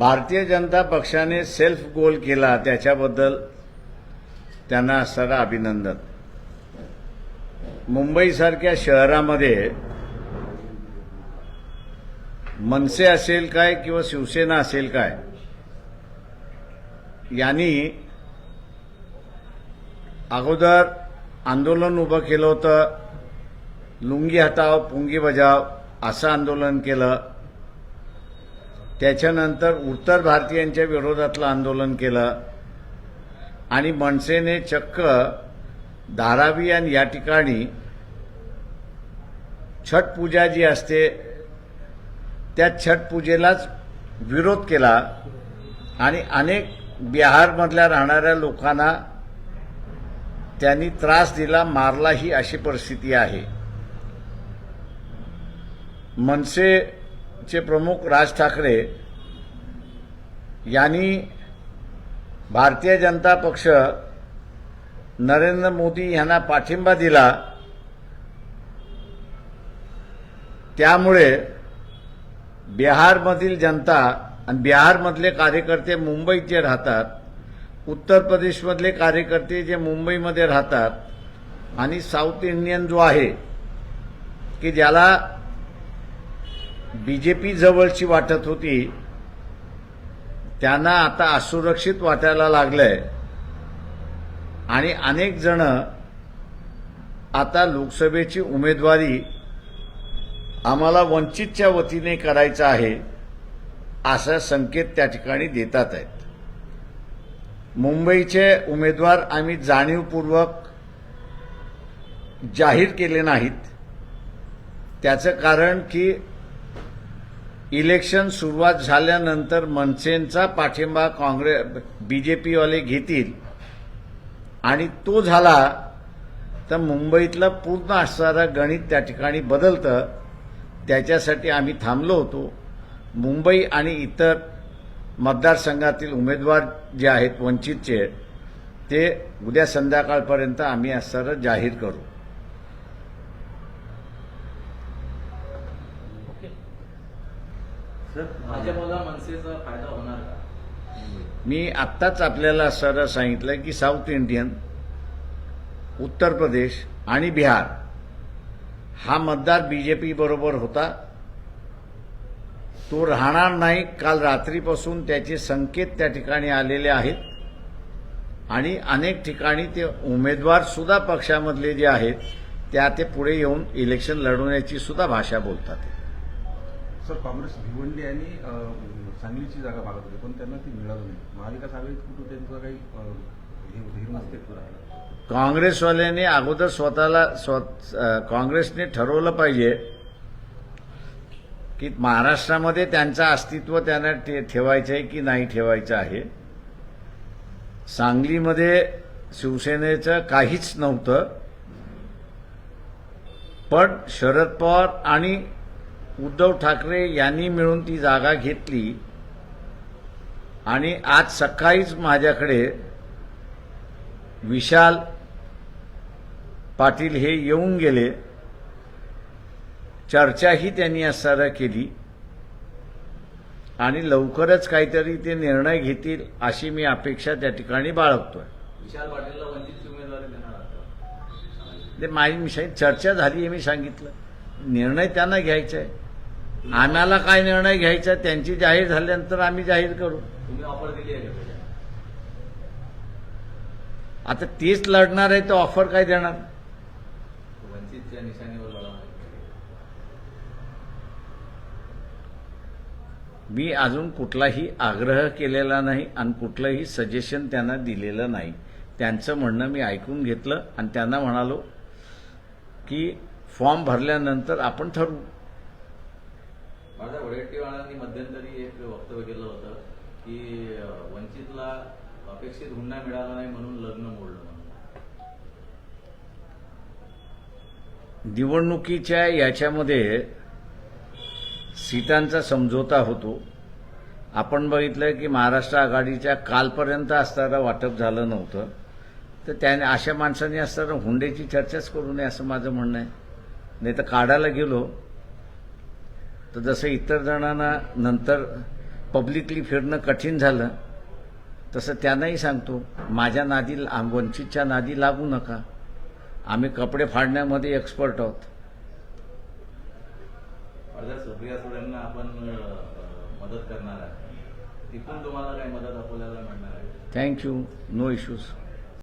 भारतीय जनता पक्षाने self goal केला त्याच्याबद्दल त्यांना सगळं अभिनंदन. मुंबईसारख्या शहरामध्ये मनसे असेल काय किंवा शिवसेना असेल काय यांनी अगोदर आंदोलन उभं केलं होतं लुंगी हटाव पुंगी बजाव असं आंदोलन केलं. त्याच्यानंतर उत्तर भारतीयांच्या विरोधातलं आंदोलन केलं. आणि मनसेने चक्क धारावी आणि या ठिकाणी छठ पूजा जी असते त्या छठ पूजेलाच विरोध केला. आणि अनेक बिहारमधल्या राहणाऱ्या लोकांना त्यांनी त्रास दिला मारला ही अशी परिस्थिती आहे. मनसे चे प्रमुख राज ठाकरे यांनी भारतीय जनता पक्ष नरेंद्र मोदी यांना पाठिंबा दिला. त्यामुळे बिहारमधील जनता आणि बिहारमधले कार्यकर्ते मुंबईत जे राहतात उत्तर प्रदेशमधले कार्यकर्ते जे मुंबईमध्ये राहतात आणि साऊथ इंडियन जो आहे की ज्याला बीजेपी जवळची वाटत होती त्यांना आता असुरक्षित वाटायला लागलंय. आणि अनेक जण आता लोकसभेची उमेदवारी आम्हाला वंचितच्या वतीने करायचं आहे असा संकेत त्या ठिकाणी देतात आहेत. मुंबईचे उमेदवार आम्ही जाणीवपूर्वक जाहीर केले नाहीत. त्याचं कारण की इलेक्शन सुरुवात झाल्यानंतर मनसेंचा पाठिंबा काँग्रेस बीजेपीवाले घेतील. आणि तो झाला तर मुंबईतलं पूर्ण असणारं गणित त्या ठिकाणी बदलतं. त्याच्यासाठी आम्ही थांबलो होतो. मुंबई आणि इतर मतदारसंघातील उमेदवार जे आहेत वंचितचे ते उद्या संध्याकाळपर्यंत आम्ही असणारं जाहीर करू. सर भाजपला मनसेचा फायदा होणार का? मी आत्ताच आपल्याला सरळ सांगितलं की साऊथ इंडियन उत्तर प्रदेश आणि बिहार हा मतदार बीजेपी बरोबर होता. तो राहणार नाही काल रात्रीपासून त्याचे संकेत त्या ठिकाणी आलेले आहेत. आणि अनेक ठिकाणी ते उमेदवार सुद्धा पक्षामधले जे आहेत त्या ते पुढे येऊन इलेक्शन लढवण्याची सुद्धा भाषा बोलतात. सर काँग्रेस भिवंडी आणि सांगलीची जागा मागत होते पण त्यांना ती मिळाली नाही. महाविकास आघाडीत कुठं त्यांचं काही हे काँग्रेसवाल्यांनी अगोदर स्वतःला स्व- अ, काँग्रेसने ठरवलं पाहिजे की महाराष्ट्रामध्ये त्यांचं अस्तित्व त्यांना ठेवायचं आहे की नाही ठेवायचं आहे. सांगलीमध्ये शिवसेनेचं काहीच नव्हतं. पण शरद पवार आणि उद्धव ठाकरे यांनी मिळून ती जागा घेतली. आणि आज सकाळीच माझ्याकडे विशाल पाटील हे येऊन गेले. चर्चाही त्यांनी सारा केली. आणि लवकरच काहीतरी ते निर्णय घेतील अशी मी अपेक्षा त्या ठिकाणी बाळगतोय. विशाल पाटीलला उमेदवारी देणार माझी मी चर्चा झाली हे मी सांगितलं. निर्णय त्यांना घ्यायचा आहे. आम्हाला काय निर्णय घ्यायचा त्यांची जाहीर झाल्यानंतर आम्ही जाहीर करू. आता तेच लढणार आहे तर ऑफर काय देणार? मी अजून कुठलाही आग्रह केलेला नाही आणि कुठलंही सजेशन त्यांना दिलेलं नाही. त्यांचं म्हणणं मी ऐकून घेतलं आणि त्यांना म्हणालो की फॉर्म भरल्यानंतर आपण ठरवू. माझ्या वडेट्टीवाळांनी मध्यंतरी एक वक्तव्य केलं होतं की वंचितला अपेक्षित हुंडा मिळाला नाही म्हणून लग्न मोडलं म्हणून. निवडणुकीच्या याच्यामध्ये सीटांचा समझोता होतो. आपण बघितलं की महाराष्ट्र आघाडीच्या कालपर्यंत असताना वाटप झालं नव्हतं. तर त्याने अशा माणसांनी असताना हुंड्याची चर्चाच करू नये असं माझं म्हणणं आहे. नाही तर काढायला गेलो तर जसं इतर जणांना नंतर पब्लिकली फिरणं कठीण झालं तसं त्यांनाही सांगतो माझ्या नादी वंचितच्या नादी लागू नका. आम्ही कपडे फाडण्यामध्ये एक्सपर्ट आहोत. जर सुप्रिया सुळेंना आपण मदत करणार आहे. तिथून तुम्हाला काही मदत अकोल्याला मिळणार आहे. Thank you no issues